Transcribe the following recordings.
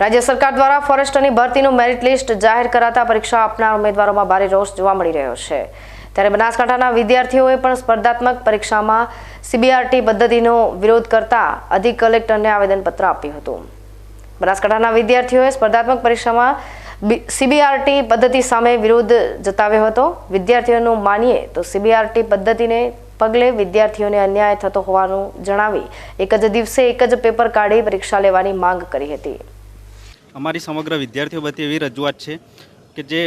રાજ્ય સરકાર દ્વારા ફોરેસ્ટની ભરતીનું મેરિટ લિસ્ટ જાહેર કરાતા પરીક્ષા આપનાર ઉમેદવારોમાં ભારે રોષ જોવા મળી રહ્યો છે. ત્યારે બનાસકાંઠાના વિદ્યાર્થીઓએ પણ સ્પર્ધાત્મક પરીક્ષામાં સીબીઆરટી પદ્ધતિનો વિરોધ કરતા અધિક કલેક્ટરને આવેદનપત્ર આપ્યું હતું. બનાસકાંઠાના વિદ્યાર્થીઓએ સ્પર્ધાત્મક પરીક્ષામાં સીબીઆરટી પદ્ધતિ સામે વિરોધ જતાવ્યો હતો. વિદ્યાર્થીઓનું માનીએ તો સીબીઆરટી પદ્ધતિને પગલે વિદ્યાર્થીઓને અન્યાય થતો હોવાનું જણાવી એક જ દિવસે એક જ પેપર કાઢી પરીક્ષા લેવાની માંગ કરી હતી. અમારી સમગ્ર વિદ્યાર્થીઓ વતી એવી રજૂઆત છે કે જે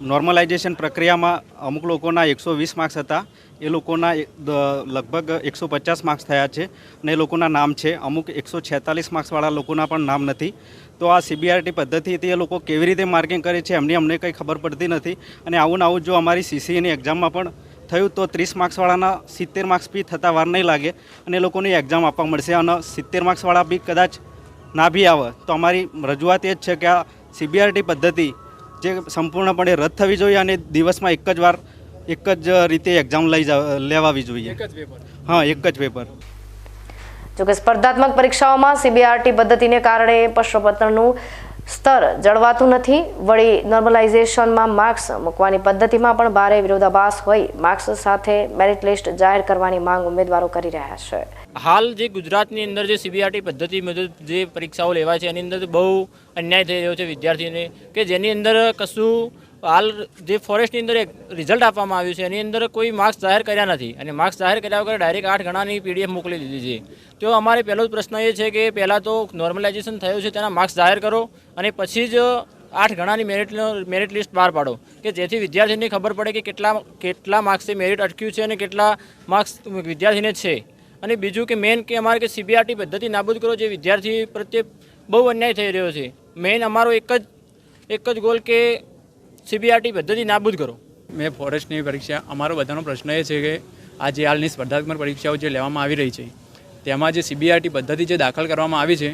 નોર્મલાઇઝેશન પ્રક્રિયામાં અમુક લોકોના એકસો વીસ માર્ક્સ હતા, એ લોકોના લગભગ એકસો પચાસ માર્ક્સ થયા છે અને એ લોકોના નામ છે. અમુક એકસો છેતાલીસ માર્ક્સવાળા લોકોના પણ નામ નથી. તો આ સીબીઆરટી પદ્ધતિથી એ લોકો કેવી રીતે માર્કિંગ કરે છે એમની અમને કંઈ ખબર પડતી નથી. અને આવું ને આવું જો અમારી સીસીએની એક્ઝામમાં પણ થયું તો ત્રીસ માર્ક્સવાળાના સિત્તેર માર્ક્સ બી થતાં વાર નહીં લાગે અને એ લોકોની એક્ઝામ આપવા મળશે. અને સિત્તેર માર્ક્સવાળા બી કદાચ ના બી આવે. તો અમારી રજૂઆત એ જ છે કે આ સીબીઆરટી પદ્ધતિ જે સંપૂર્ણપણે રદ થવી જોઈએ અને દિવસમાં એક જ વાર એક જ રીતે એક્ઝામ લઈ લેવાવી જોઈએ. હા એક જ પેપર જોકે સ્પર્ધાત્મક પરીક્ષાઓમાં સીબીઆરટી પદ્ધતિને કારણે પ્રશ્નપત્રનું સ્તર જળવાતું નથી. વળી નોર્મલાઇઝેશનમાં માર્ક્સ મૂકવાની પદ્ધતિમાં પણ ભારે વિરોધાભાસ હોય. માર્ક્સ સાથે મેરિટ લિસ્ટ જાહેર કરવાની માંગ ઉમેદવારો કરી રહ્યા છે. હાલ જે ગુજરાતની અંદર જે સીબીઆરટી પદ્ધતિ મુજબ જે પરીક્ષાઓ લેવાય છે, એની અંદર બહુ અન્યાય થઈ રહ્યો છે વિદ્યાર્થીઓને, કે જેની અંદર કશું હાલ જે ફોરેસ્ટની અંદર એક રિઝલ્ટ આપવામાં આવ્યું છે, એની અંદર કોઈ માર્ક્સ જાહેર કર્યા નથી. અને માર્ક્સ જાહેર કર્યા વગર ડાયરેક્ટ આઠ ગણાની પીડીએફ મોકલી દીધી છે. તો અમારે પહેલો જ પ્રશ્ન એ છે કે પહેલાં તો નોર્મલાઇઝેશન થયું છે, તેના માર્ક્સ જાહેર કરો અને પછી જ આઠ ગણાની મેરિટ મેરિટ લિસ્ટ બહાર પાડો. કે જેથી વિદ્યાર્થીને ખબર પડે કે કેટલા કેટલા માર્ક્સથી મેરિટ અટક્યું છે અને કેટલા માર્ક્સ વિદ્યાર્થીને છે. અને બીજું કે મેન કે અમારે કે સીબીઆરટી પદ્ધતિ નાબૂદ કરો, જે વિદ્યાર્થી પ્રત્યે બહુ અન્યાય થઈ રહ્યો છે. મેઇન અમારો એક જ એક જ ગોલ કે સીબીઆરટી પદ્ધતિ નાબૂદ કરો. મેં ફોરેસ્ટની પરીક્ષા, અમારો બધાનો પ્રશ્ન એ છે કે આ જે હાલની સ્પર્ધાત્મક પરીક્ષાઓ જે લેવામાં આવી રહી છે, તેમાં જે સીબીઆરટી પદ્ધતિ જે દાખલ કરવામાં આવી છે,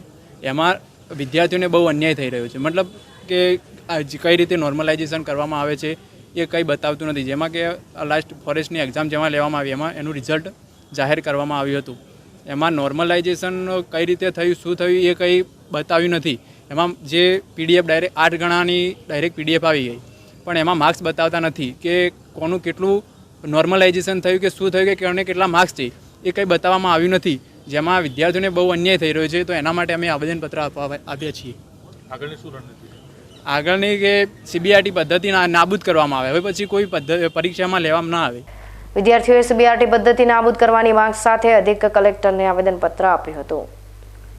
એમાં વિદ્યાર્થીઓને બહુ અન્યાય થઈ રહ્યો છે. મતલબ કે કઈ રીતે નોર્મલાઇઝેશન કરવામાં આવે છે, એ કંઈ બતાવતું નથી. જેમાં કે લાસ્ટ ફોરેસ્ટની એક્ઝામ જેમાં લેવામાં આવી, એમાં એનું રિઝલ્ટ જાહેર કરવામાં આવ્યું હતું. એમાં નોર્મલાઇઝેશન કઈ રીતે થયું, શું થયું, એ કંઈ બતાવ્યું નથી. એમાં જે પીડીએફ ડાયરેક્ટ આઠ ગણાની ડાયરેક્ટ પીડીએફ આવી ગઈ. પણ એમાં માર્ક્સ બતાવતા નથી કે કોનું કેટલું નોર્મલાઇઝેશન થયું કે શું થયું કે કોને કેટલા માર્ક્સ છે એ કંઈ બતાવવામાં આવ્યું નથી. જેમાં વિદ્યાર્થીઓને બહુ અન્યાય થઈ રહ્યો છે તો એના માટે અમે આવેદનપત્ર આપવા આપ્યા છીએ. આગળની આગળની કે સીબીઆરટી પદ્ધતિ નાબૂદ કરવામાં આવે. હવે પછી કોઈ પદ્ધતિ પરીક્ષામાં લેવામાં ના આવે. વિદ્યાર્થીઓએ સીબીઆરટી પદ્ધતિ નાબૂદ કરવાની માંગ સાથે અધિક કલેક્ટરને આવેદનપત્ર આપ્યું હતું.